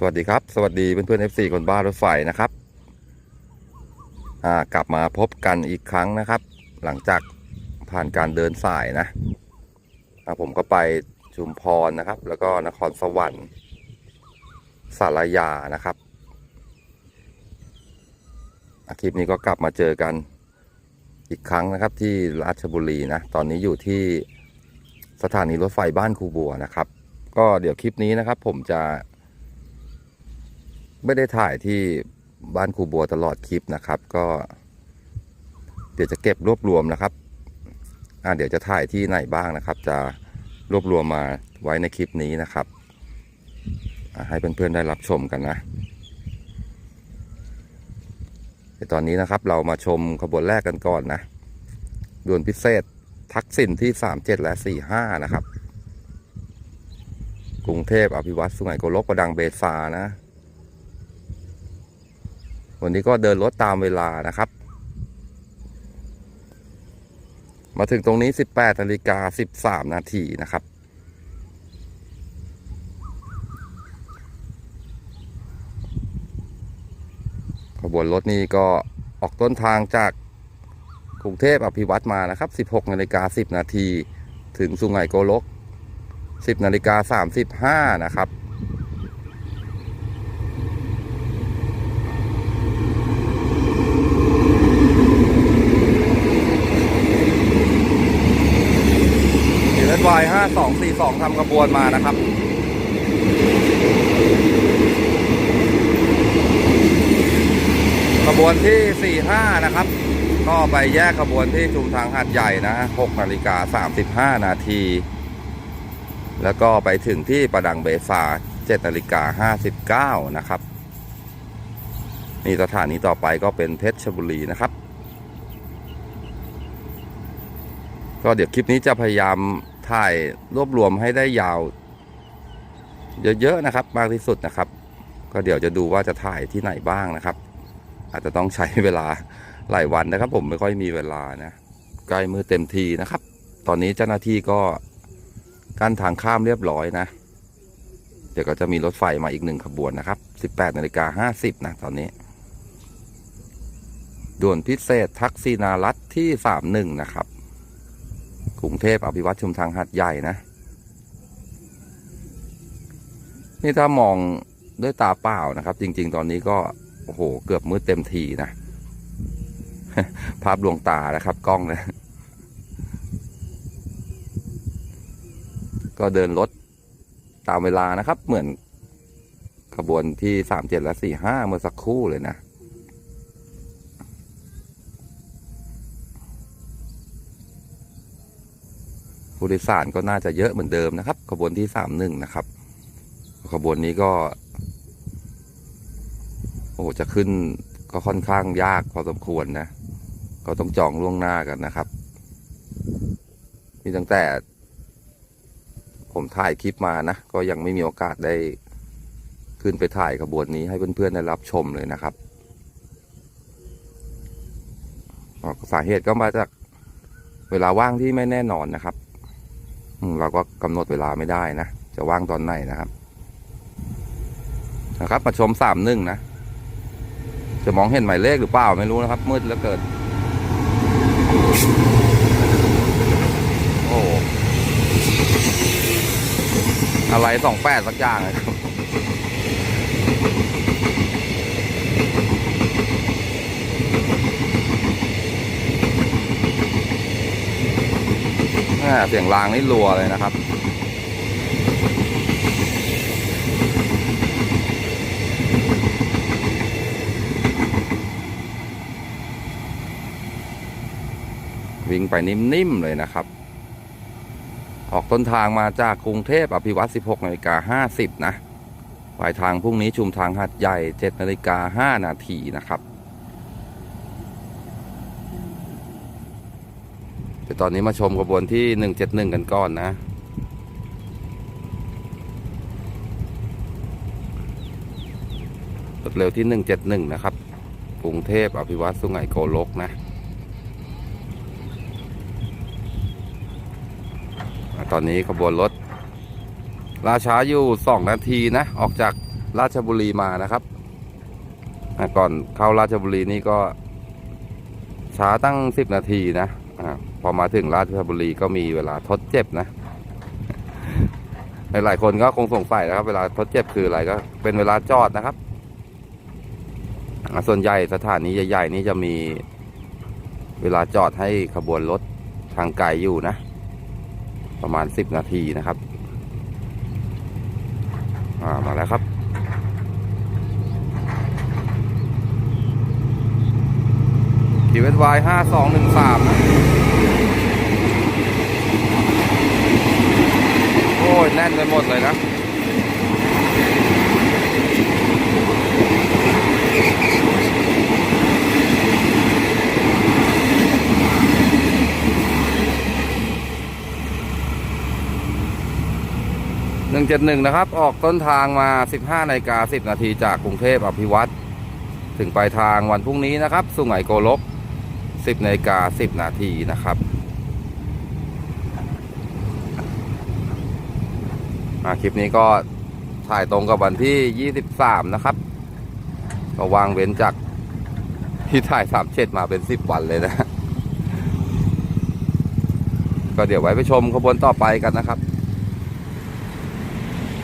สวัสดีครับ สวัสดีเพื่อนๆ FC คนบ้ารถไฟนะครับกลับมาพบกันอีกครั้งนะครับ หลังจากผ่านการเดินสายนะผมก็ไปชุมพรนะครับ แล้วก็นครสวรรค์สารยานะครับคลิปนี้ก็กลับมาเจอกันอีกครั้งนะครับ ที่ราชบุรีนะตอนนี้อยู่ที่สถานีรถไฟบ้านคูบัวนะครับ ก็เดี๋ยวคลิปนี้นะครับ ผมจะ ไม่ได้ถ่ายที่บ้านครูบัวตลอดคลิปนะครับ ก็ เดี๋ยวจะเก็บรวบรวมนะครับอ่าเดี๋ยวจะถ่ายที่ไหนบ้างนะครับ จะรวบรวมมาไว้ในคลิปนี้นะครับให้เพื่อนๆได้รับชมกันนะแต่ตอนนี้นะครับเรามาชมขบวนแรกกันก่อนนะด่วนพิเศษทักษิณที่ 37 และ 45 นะครับ กรุงเทพอภิวัตสุไหงโกลกประดังเบซานะ วันนี้ก็เดินรถตามเวลานะครับ มาถึงตรงนี้ 18นาฬิกา13 นาทีนะครับ ขบวนรถนี้ก็ออกต้นทางจากกรุงเทพอภิวัตมานะครับ 16นาฬิกา10 นาที ถึงสุไหงโกลก 10นาฬิกา35 นะครับ สีเลนวายห้าสองสี่สองทำขบวนมานะครับขบวนที่สี่ห้านะครับ ก็ไปแยกขบวนที่ชุมทางหัดใหญ่นะหกนาฬิกาสามสิบห้านาที แล้วก็ไปถึงที่ประดังเบซาเจ็ดนาฬิกาห้าสิบเก้านะครับนี่สถานีต่อไปก็เป็นเพชรชบุรีนะครับ ก็เดี๋ยวคลิปนี้จะพยายาม ถ่ายรวบรวมให้ได้ยาว เยอะๆนะครับ มากที่สุดนะครับ ก็เดี๋ยวจะดูว่าจะถ่ายที่ไหนบ้างนะครับ อาจจะต้องใช้เวลาหลายวันนะครับ ผมไม่ค่อยมีเวลานะใกล้มือเต็มทีนะครับ ตอนนี้เจ้าหน้าที่ก็กั้นทางข้ามเรียบร้อยนะ เดี๋ยวก็จะมีรถไฟมาอีกหนึ่งขบวนนะครับ 18นาฬิกา50นะตอนนี้ด่วนพิเศษทักษิณารัฐที่ 31 นะครับ กรุงเทพอภิวัตชุมทางหัดใหญ่นะ นี่ถ้ามองด้วยตาเปล่านะครับ จริง ๆ ตอนนี้ก็โอ้โหเกือบมืดเต็มทีนะ ภาพลวงตานะครับ กล้องนะก็เดินรถตามเวลานะครับ เหมือนขบวนที่สามเจ็ดและสี่ห้าเมื่อสักครู่เลยนะ ผู้โดยสารก็น่าจะเยอะเหมือนเดิมนะครับ ขบวนที่สามหนึ่งนะครับ ขบวนนี้ก็ โอ้จะขึ้นก็ค่อนข้างยากพอสมควรนะ ก็ต้องจองล่วงหน้ากันนะครับมีตั้งแต่ ผมถ่ายคลิปมานะ ก็ยังไม่มีโอกาสได้ขึ้นไปถ่ายขบวนนี้ให้เพื่อนๆได้รับชมเลยนะครับสาเหตุก็มาจากเวลาว่างที่ไม่แน่นอนนะครับ เราก็กำหนดเวลาไม่ได้นะ จะว่างตอนไหนนะครับนะครับ มาชมสามหนึ่งนะ จะมองเห็นหมายเลขหรือเปล่าไม่รู้นะครับ มืดแล้วเกิด โอ้อะไรสองแปดสักอย่างเลยครับ เสียงรางนี่รัวเลยนะครับ วิ่งไปนิ่ม ๆ เลยนะครับ ออกต้นทางมาจากกรุงเทพอภิวัต16นาฬิกา50 นะปลายทางพรุ่งนี้ชุมทางหัดใหญ่7นาฬิกา5นาทีนะครับ แต่ตอนนี้มาชมกระบวนที่ 171 กันก่อนนะ รถเร็วที่ 171 นะครับ กรุงเทพอภิวัตสุไหงโกลกนะตอนนี้ขบวนรถราช้าอยู่ 2 นาทีนะ ออกจากราชบุรีมานะครับ ก่อนเข้าราชบุรีนี่ก็ช้าตั้งสิบนาทีนะ อพอมาถึงราชบุรีก็มีเวลาทดเจ็บนะหลายๆคนก็คงสงสัยนะครับ เวลาทดเจ็บคืออะไรก็ เป็นเวลาจอดนะครับ ส่วนใหญ่สถานีใหญ่ๆนี่จะมีเวลาจอดให้ขบวนรถทางไกลอยู่นะ ประมาณสิบนาทีนะครับามาแล้วครับทีเวสวายห้าสองหนึ่งสามโอ้ย แน่นไปหมด เลยนะหนึ่งเจ็ดหนึ่งนะครับ ออกต้นทางมา15นาฬิกา10นาทีจากกรุงเทพอภิวัตรถึงปลายทางวันพรุ่งนี้นะครับ สุไหงโกลก10นาฬิกา10นาทีนะครับอ่า คลิปนี้ก็ถ่ายตรงกับวันที่ 23 นะครับ ก็วางเว้นจากที่ถ่าย37มาเป็น10วันเลยนะ ก็เดี๋ยวไว้ไปชมขบวนต่อไปกันนะครับ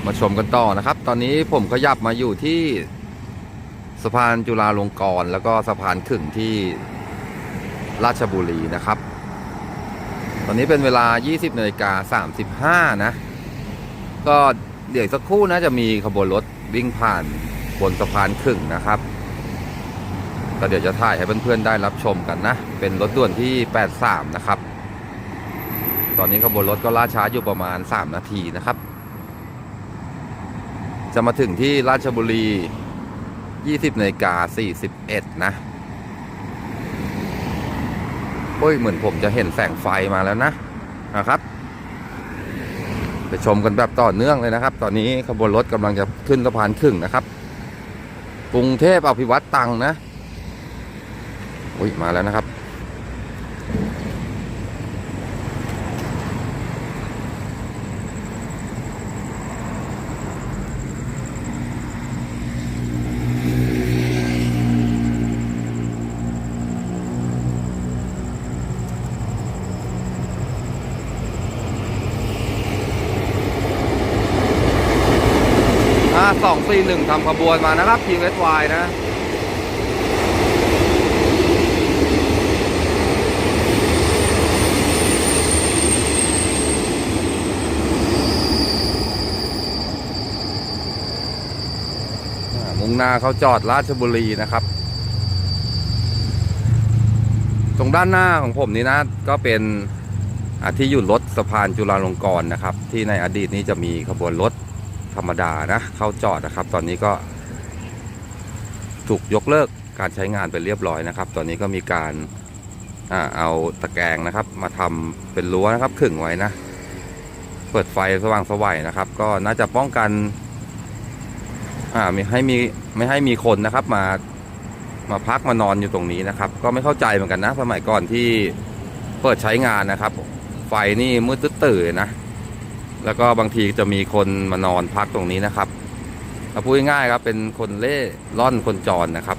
มาชมกันต่อนะครับ ตอนนี้ผมขยับมาอยู่ที่สะพานจุฬาลงกรณ์แล้วก็สะพานขึงที่ราชบุรีนะครับ ตอนนี้เป็นเวลา 20นาฬิกา35 นะ ก็เดี๋ยวสักครู่นะจะมีขบวนรถวิ่งผ่านบนสะพานขึ่งนะครับ ก็เดี๋ยวจะถ่ายให้เพื่อนๆได้รับชมกันนะ เป็นรถด่วนที่ 83 นะครับ ตอนนี้ขบวนรถก็ล่าช้าอยู่ประมาณ 3 นาทีนะครับ จะมาถึงที่ราชบุรี 20นาฬิกา41 นะโอ้ยเหมือนผมจะเห็นแสงไฟมาแล้วนะนะครับ ไปชมกันแบบต่อเนื่องเลยนะครับ ตอนนี้ขบวนรถกำลังจะขึ้นสะพานครึ่งนะครับกรุงเทพอภิวัตรตังนะอุ้ยมาแล้วนะครับ อ่าสองสี่หนึ่งทำขบวนมานะครับ ทีเวสวนะมุ่งหน้าเขาจอดราชบุรีนะครับ ตรงด้านหน้าของผมนี้นะ ก็เป็นที่หยุดรถสะพานจุฬาลงกรณ์นะครับ ที่ในอดีตนี้จะมีขบวนรถ ธรรมดานะ เข้าจอดนะครับ ตอนนี้ก็ ถูกยกเลิกการใช้งานไปเรียบร้อยนะครับ ตอนนี้ก็มีการอเอาตะแกรงนะครับ มาทำเป็นรั้วนะครับขึงไว้นะ เปิดไฟสว่างสวัยนะครับ ก็น่าจะป้องกันไม่ให้มีไม่ให้มีคนนะครับ มามาพักมานอนอยู่ตรงนี้นะครับ ก็ไม่เข้าใจเหมือนกันนะ สมัยก่อนที่เปิดใช้งานนะครับ ไฟนี่มืดตื้อๆนะ แล้วก็บางทีจะมีคนมานอนพักตรงนี้นะครับเอาพูดง่ายๆครับ เป็นคนเล่ร่อนคนจรนะครับ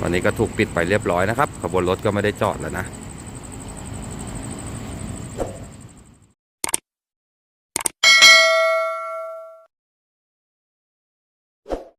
ตอนนี้ก็ถูกปิดไปเรียบร้อยนะครับ ขบวนรถก็ไม่ได้จอดแล้วนะ